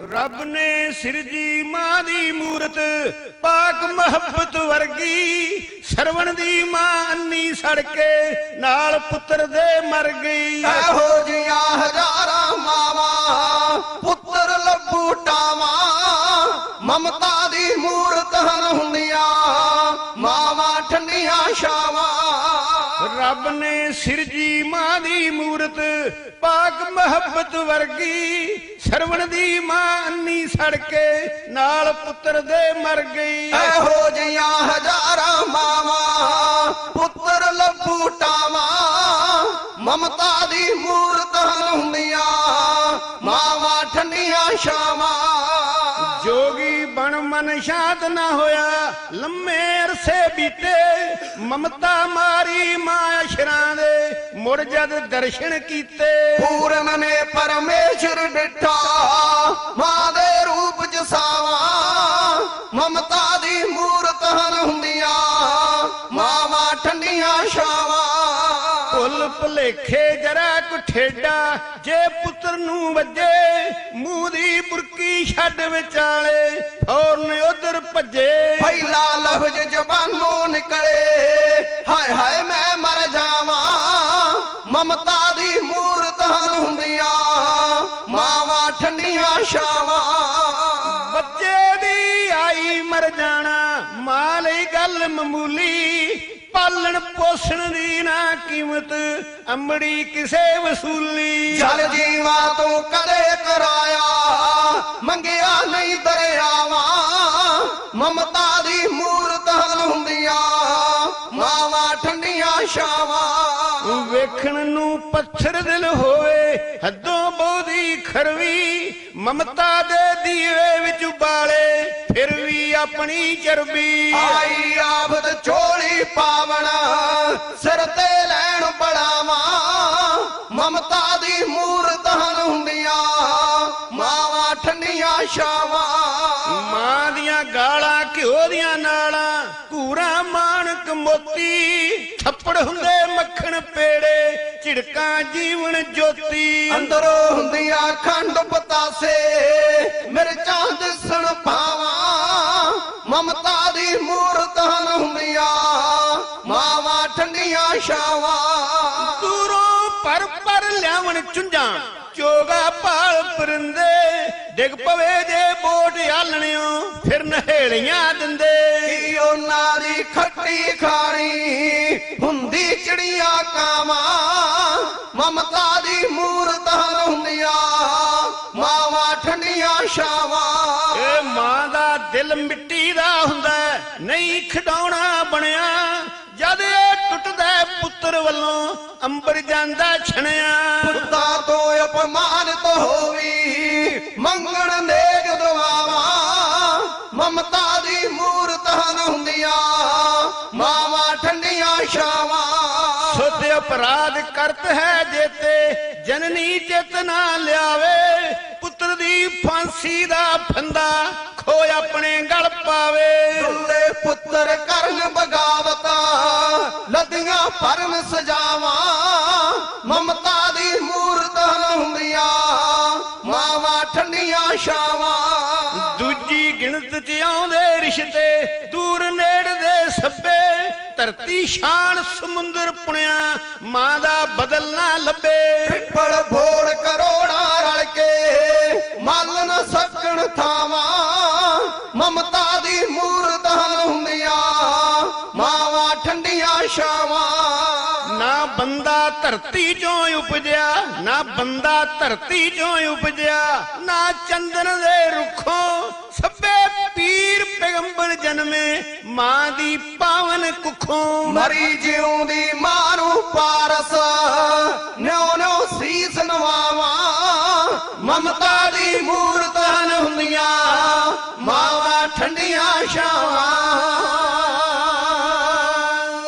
ਰੱਬ ਨੇ ਸਿਰਜੀ ਮਾਂ ਦੀ ਮੂਰਤ ਪਾਕ ਮੁਹੱਬਤ ਵਰਗੀ ਸਰਵਣ ਦੀ ਮਾਂ ਅੰਨੀ ਸੜ ਕੇ ਨਾਲ ਪੁੱਤਰ ਦੇ ਮਰ ਗਈ। ਇਹੋ ਜੀਆਂ ਹਜ਼ਾਰਾਂ ਮਾਵਾਂ ਪੁੱਤਰ ਲੱਭੂ ਟਾਵਾਂ ਮਮਤਾ ਦੀ ਮੂਰਤ ਹਨ ਹੁੰਦੀਆਂ ਮਾਵਾਂ ਠੰਡੀਆਂ ਛਾਵਾਂ। ਰੱਬ ਨੇ ਸਿਰਜੀ ਮਾਂ ਦੀ ਮੂਰਤ ਪਾਕ ਮੁਹੱਬਤ ਵਰਗੀ ਸਰਵਣ ਦੀ ਮਾਂ ਅੰਨੀ ਸੜ ਕੇ ਨਾਲ ਪੁੱਤਰ ਦੇ ਮਰ ਗਈ। ਇਹੋ ਜੀਆਂ ਹਜ਼ਾਰਾਂ ਮਾਵਾਂ ਪੁੱਤਰ ਲੱਭੂ ਟਾਵਾਂ ਮਮਤਾ ਦੀ ਮੂਰਤ ਹੁੰਦੀਆਂ ਮਾਵਾਂ ਠੰਡੀਆਂ ਛਾਵਾਂ। ਜੋਗੀ ਬਣ ਮਨ ਸ਼ਾਂਤ ਨਾ ਹੋਇਆ ਲੰਮੇ ਅਰਸੇ ਬੀਤੇ ਮਮਤਾ ਮਾਰੀ ਮਾਂ ਅਸ਼ਰਾਂ ਦੇ ਮੁੜ ਜਦ ਦਰਸ਼ਨ ਕੀਤੇ। ਪੂਰਨ ਨੇ ਪਰਮੇਸ਼ਰ ਡਿਠਾ ਮਾਂ ਦੇ ਰੂਪ ਚ ਸਾਵਾ। ਮਮਤਾ ਦੀ ਮੂਰਤ ਹਨ ਹੁੰਦੀਆਂ ਮਾਵਾਂ ਠੰਡੀਆਂ ਛਾਵਾਂ। ਭੁੱਲ ਭੁਲੇਖੇ ਜਰਾ ਕੁ ਠੇਡਾ ਜੇ ਪੁੱਤਰ ਨੂੰ ਵੱਜੇ ਮੂੰਹ ਦੀ ਬੁਰਕੀ ਛੱਡ ਵਿਚਾਲੇ ਫੌਰਨ ਉਧਰ ਭੱਜੇ। ਪਹਿਲਾ ਲਫ਼ਜ਼ ਜ਼ਬਾਨੋਂ ਨਿਕਲੇ ਹਾਏ ਹਾਏ ਮੈਂ ਛਾਵਾਂ ਬੱਚੇ ਦੀ ਆਈ ਮਰ ਜਾਣਾ ਮਾਂ ਲਈ ਗੱਲ ਮਾਮੂਲੀ। ਪਾਲਣ ਪੋਸ਼ਣ ਦੀ ਨਾ ਕੀਮਤ ਅੰਬੜੀ ਕਿਸੇ ਵਸੂਲੀ। ਜਲ ਜੀਵਾ ਤੋਂ ਕਦੇ ਕਰਾਇਆ ਮੰਗਿਆ ਨਹੀਂ ਦਰਿਆਵਾਂ। ਮਮਤਾ ਦੀ ਮੂਰਤ ਹਨ ਹੁੰਦੀਆਂ ਮਾਵਾਂ ਠੰਡੀਆਂ ਛਾਵਾਂ। ਵੇਖਣ ਨੂੰ ਪੱਥਰ ਦਿਲ ਹੋਵੇ ਹੱਦੋਂ ਬੋਦੀ ਖਰਵੀ ਮਮਤਾ ਦੇ ਦੀਵੇ ਵਿੱਚ ਉਬਾਲੇ ਫਿਰ ਵੀ ਆਪਣੀ ਚਰਬੀ। ਆਈ ਆਫਤ ਝੋਲੀ ਪਾਵਣ, ਸਿਰ ਤੇ ਲੈਣ ਬੜਾਵਾ। ਮਮਤਾ ਦੀ ਮੂਰਤ ਹਨ ਹੁੰਦੀਆਂ ਮਾਂ ਠੰਡੀਆਂ ਛਾਵਾਂ। ਮਾਂ ਦੀਆਂ ਗਾਲਾਂ ਘਿਓ ਦੀਆਂ ਨਾਲਾਂ ਘੂਰਾ ਮਾਣਕ ਮੋਤੀ। ਥੱਪੜ ਹੁੰਦੇ ਮੱਖਣ ਪੇੜੇ ਝਿੜਕਾਂ ਜੀਵਨ ਜੋਤੀ। ਅੰਦਰੋਂ ਹੁੰਦੀਆਂ ਖੰਡ ਪਤਾਸੇ ਮਿਰਚਾਂ ਦਿਸਣ ਪਾਵਾਂ ਮਮਤਾ ਦੀ ਮੂਰਤ ਹਨ ਹੁੰਦੀਆਂ ਮਾਵਾਂ ਠੰਡੀਆਂ ਛਾਵਾਂ। ਦੂਰੋਂ ਪਰ ਪਰ ਲਿਆਵਣ ਚੁੰਝਾਂ ਚੋਗਾ ਭਾਲ ਪਰਿੰਦੇ। ਡਿੱਗ ਪਵੇ ਜੇ ਬੋਟ ਆਲਣਿਓ ਫਿਰ ਨਹੇੜੀਆਂ ਦਿੰਦੇ। ਕੀ ਉਹਨਾਂ ਦੀ ਖੱਟੀ ਖਾਣੀ ਹੁੰਦੀ ਚਿੜੀਆਂ ਕਾਵਾਂ? ਮਮਤਾ ਦੀ ਮੂਰਤ ਹੁੰਦੀਆਂ ਮਾਵਾਂ ਠੰਡੀਆਂ ਏ ਮਾਂ ਦਾ ਦਿਲ ਮਿੱਟੀ ਦਾ ਹੁੰਦਾ ਨਹੀਂ ਖਿਡੌਣਾ ਬਣਿਆ। ਪੁੱਤਰ ਵੱਲੋਂ ਅੰਬਰ ਜਾਂਦਾ ਛਣਿਆ। ਪੁੱਤਾਂ ਤੋਂ ਅਪਮਾਨਿਤ ਹੋਵੀ ਮੰਗਣ ਨੇਕ ਦੁਆਵਾਂ ਮਮਤਾ ਦੀ ਮੂਰਤ ਹਨ ਹੁੰਦੀਆਂ ਮਾਵਾਂ ਠੰਡੀਆਂ ਛਾਵਾਂ। ਸੁਧ ਅਪਰਾਧ ਕਰਤ ਹੈ ਜੇਤੇ ਜਨਨੀ ਚੇਤਨਾ ਲਿਆਵੇ। ਪੁੱਤਰ ਦੀ ਫਾਂਸੀ ਦਾ ਫੰਦਾ ਖੋ ਆਪਣੇ ਗਲ ਪਾਵੇ। ਦੁੱਲੇ ਪੁੱਤਰ ਕਰਨ ਬਗਾਵਤਾ ਪਰਮ ਸਜਾਵਾਂ ਮਮਤਾ ਦੀ ਮੂਰਤ ਹੁੰਦੀਆਂ ਮਾਵਾਂ ਠੰਡੀਆਂ ਛਾਵਾਂ। ਦੂਜੀ ਗਿਣਤ ਚ ਆਉਂਦੇ ਰਿਸ਼ਤੇ ਦੂਰ ਨੇੜ ਦੇ ਸੱਬੇ ਧਰਤੀ ਸ਼ਾਨ ਸਮੁੰਦਰ ਪੁਣਿਆ ਮਾਂ ਦਾ ਬਦਲ ਨਾ ਲੱਭੇ। ਪਿੱਪਲ ਭੋੜ ਕਰੋੜਾਂ ਰਲ ਕੇ ਮੱਲ ਨ ਸਕਣ ਥਾਵਾਂ ਮਮਤਾ ਦੀ ਮੂਰਤ ਛਾਵਾਂ ਨਾ ਬੰਦਾ ਧਰਤੀ ਚੋਂ ਉਪਜਿਆ ਨਾ ਬੰਦਾ ਧਰਤੀ ਚੋਂ ਉਪਜਿਆ ਨਾ ਚੰਦਨ ਦੇ ਰੁੱਖੋਂ ਸਭੇ ਪੀਰ ਪੈਗੰਬਰ ਜਨਮੇ ਮਾਂ ਦੀ ਪਾਵਨ ਕੁੱਖੋਂ। ਮਰੀ ਜਿਉਂਦੀ ਮਾਂ ਨੂੰ ਪਾਰਸ ਨਿਉ ਨਿਉ ਸੀਸ ਨਵਾਵਾਂ। ਮਮਤਾ ਦੀ ਮੂਰਤ ਹਨ ਹੁੰਦੀਆਂ ਮਾਵਾਂ ਠੰਡੀਆਂ ਛਾਵਾਂ।